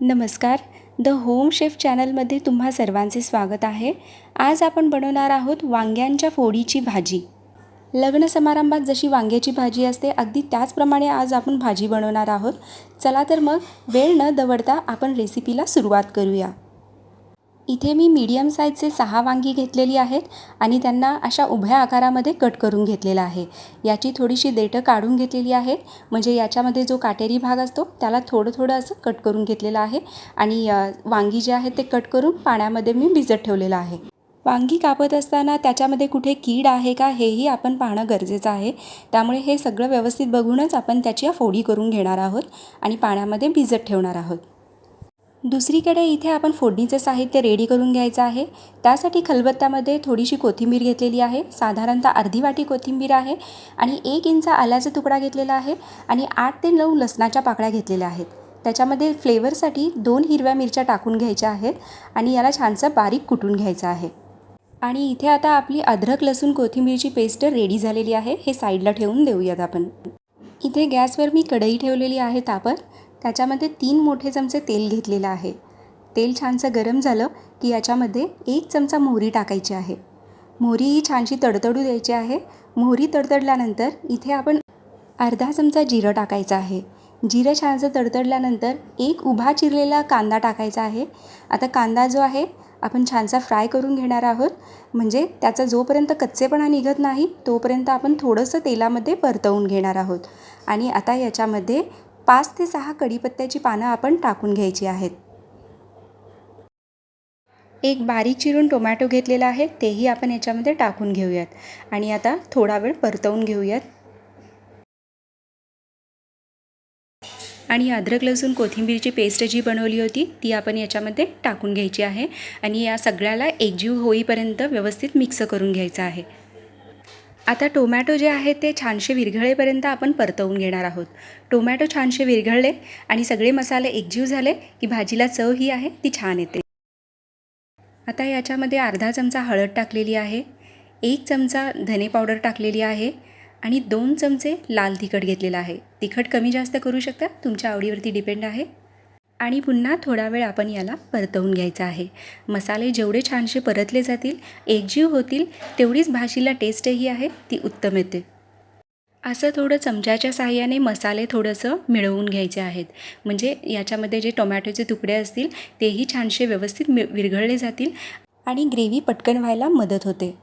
नमस्कार. The home chef चॅनलमध्ये तुम्हा सर्वांचे स्वागत आहे. आज आपण बनवणार आहोत वांग्यांच्या फोडीची भाजी. लग्न समारंभात जशी वांग्याची भाजी असते अगदी त्याचप्रमाणे आज आपण भाजी बनवणार आहोत. चला तर मग वेळ न दवडता आपण रेसिपीला सुरुवात करूया. इथे मी मीडियम साईजचे सहा वांगी घेतलेली आहेत आणि त्यांना अशा उभ्या आकारामध्ये कट करून घेतलेला आहे. याची थोडीशी देठं काढून घेतलेली आहेत. म्हणजे याच्यामध्ये जो काटेरी भाग असतो त्याला थोडं थोडं असं कट करून घेतलेलं आहे. आणि वांगी जे आहेत ते कट करून पाण्यामध्ये मी भिजत ठेवलेलं आहे. वांगी कापत असताना त्याच्यामध्ये कुठे कीड आहे का हेही आपण पाहणं गरजेचं आहे. त्यामुळे हे सगळं व्यवस्थित बघूनच आपण त्याची फोडी करून घेणार आहोत आणि पाण्यामध्ये भिजत ठेवणार आहोत. दुसरीकडे इथे आपण फोडणीचं साहित्य रेडी करून घ्यायचं आहे. त्यासाठी खलबत्त्यामध्ये थोडीशी कोथिंबीर घेतलेली आहे. साधारणतः अर्धी वाटी कोथिंबीर आहे आणि एक इंच आल्याचा तुकडा घेतलेला आहे आणि आठ ते नऊ लसणाच्या पाकळ्या घेतलेल्या आहेत. त्याच्यामध्ये फ्लेवरसाठी दोन हिरव्या मिरच्या टाकून घ्यायच्या आहेत आणि याला छानसं बारीक कुटून घ्यायचं आहे. आणि इथे आता आपली अद्रक लसूण कोथिंबीरची पेस्ट रेडी झालेली आहे. हे साईडला ठेवून देऊयात आपण. इथे गॅसवर मी कढई ठेवलेली आहे तापत. त्याच्यामध्ये तीन मोठे चमचे तेल घेतलेलं आहे. तेल छानसं गरम झालं की याच्यामध्ये एक चमचा मोहरी टाकायची आहे. मोहरी ही छानशी तडतडू द्यायची आहे. मोहरी तडतडल्यानंतर इथे आपण अर्धा चमचा जिरं टाकायचं आहे. जिरं छानसं तडतडल्यानंतर एक उभा चिरलेला कांदा टाकायचा आहे. आता कांदा जो आहे आपण छानसा फ्राय करून घेणार आहोत. म्हणजे त्याचा जोपर्यंत कच्चेपणा निघत नाही तोपर्यंत आपण थोडंसं तेलामध्ये परतवून घेणार आहोत. आणि आता याच्यामध्ये पाच ते सहा कढीपत्त्याची पानं आपण टाकून घ्यायची आहेत. एक बारीक चिरून टोमॅटो घेतलेला आहे तेही आपण याच्यामध्ये टाकून घेऊयात. आणि आता थोडा वेळ परतवून घेऊयात. आणि अद्रक लसूण कोथिंबीरची पेस्ट जी बनवली होती ती आपण याच्यामध्ये टाकून घ्यायची आहे. आणि या सगळ्याला एकजीव होईपर्यंत व्यवस्थित मिक्स करून घ्यायचं आहे. आता टोमॅटो जे आहे ते छानसे विरघळेपर्यंत आपण परतवून घेणार आहोत. टोमॅटो छानसे विरघळले आणि सगळे मसाले एकजीव झाले की भाजीला चव ही आहे ती छान येते. आता याच्यामध्ये अर्धा चमचा हळद टाकलेली आहे एक चमचा धने पावडर टाकलेली आहे आणि दोन चमचे लाल तिखट घेतलेलं आहे. तिखट कमी जास्त करू शकता तुमच्या आवडीवरती डिपेंड आहे. आणि पुन्हा थोडा वेळ आपण याला परतवून घ्यायचा आहे. मसाले जेवढे छानसे परतले जातील एकजीव होतील तेवढीच भाजीला टेस्टही आहे ती उत्तम येते. असं थोडं चमच्याच्या साहाय्याने मसाले थोडंसं मिळवून घ्यायचे आहेत. म्हणजे याच्यामध्ये जे टोमॅटोचे तुकडे असतील तेही छानसे व्यवस्थित मि विरघळले जातील आणि ग्रेव्ही पटकन व्हायला मदत होते.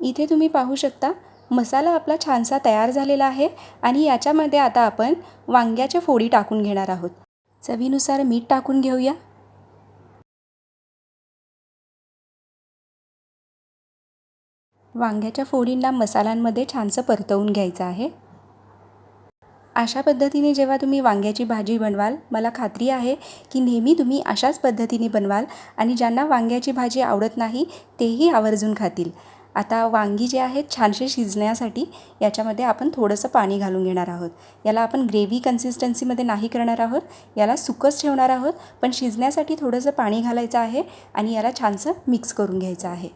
इथे तुम्ही पाहू शकता मसाला आपला छानसा तयार झालेला आहे आणि याच्यामध्ये आता आपण वांग्याच्या फोडी टाकून घेणार आहोत. चवीनुसार मीठ टाकून घेऊया. वांग्याच्या फोडींना मसाल्यांमध्ये छानसं परतवून घ्यायचं आहे. अशा पद्धतीने जेव्हा तुम्ही वांग्याची भाजी बनवाल मला खात्री आहे की नेहमी तुम्ही अशाच पद्धतीने बनवाल आणि ज्यांना वांग्याची भाजी आवडत नाही तेही आवर्जून खातील. आता वांगी जे आहेत छानसे शिजण्यासाठी याच्यामध्ये आपण थोडंसं पाणी घालून घेणार आहोत. याला आपण ग्रेव्ही कन्सिस्टन्सीमध्ये नाही करणार आहोत. याला सुकच ठेवणार आहोत. पण शिजण्यासाठी थोडंसं पाणी घालायचं आहे आणि याला छानसं मिक्स करून घ्यायचं आहे.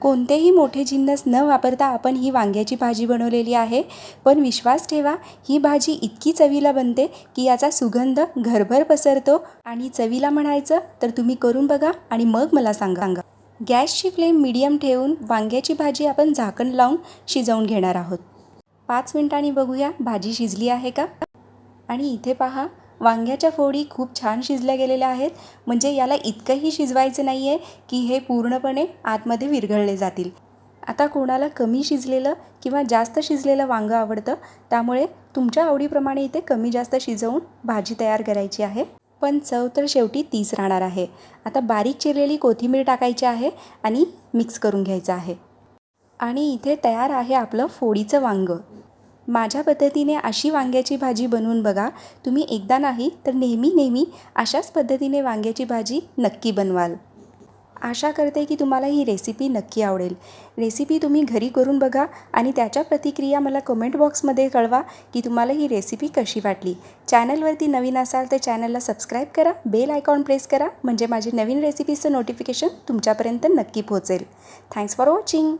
कोणतेही मोठे जिन्नस न वापरता आपण ही वांग्याची भाजी बनवलेली आहे. पण विश्वास ठेवा ही भाजी इतकी चवीला बनते की याचा सुगंध घरभर पसरतो. आणि चवीला म्हणायचं तर तुम्ही करून बघा आणि मग मला सांगा सांगा. गॅसची फ्लेम मिडियम ठेवून वांग्याची भाजी आपण झाकण लावून शिजवून घेणार आहोत. पाच मिनिटांनी बघूया भाजी शिजली आहे का? आणि इथे पहा वांग्याच्या फोडी खूप छान शिजल्या गेलेल्या आहेत. म्हणजे याला इतकंही शिजवायचं नाही आहे की हे पूर्णपणे आतमध्ये विरघळले जातील. आता कोणाला कमी शिजलेलं किंवा जास्त शिजलेलं वांगं आवडतं त्यामुळे तुमच्या आवडीप्रमाणे इथे कमी जास्त शिजवून भाजी तयार करायची आहे. पण चव तर शेवटी तीच राहणार आहे. आता बारीक चिरलेली कोथिंबीर टाकायची आहे आणि मिक्स करून घ्यायचं आहे. आणि इथे तयार आहे आपलं फोडीचं वांगं. माझ्या पद्धतीने अशी वांग्याची भाजी बनवून बघा. तुम्ही एकदा नाही तर नेहमी नेहमी अशाच पद्धतीने वांग्याची भाजी नक्की बनवाल. आशा करते की तुम्हाला ही रेसिपी नक्की आवडेल. रेसिपी तुम्ही घरी करून बघा आणि त्याच्या प्रतिक्रिया मला कमेंट बॉक्समध्ये कळवा की तुम्हाला ही रेसिपी कशी वाटली. चॅनलवरती नवीन असाल तर चॅनलला सबस्क्राईब करा बेल आयकॉन प्रेस करा म्हणजे माझी नवीन रेसिपीचं नोटिफिकेशन तुमच्यापर्यंत नक्की पोहोचेल. Thanks for watching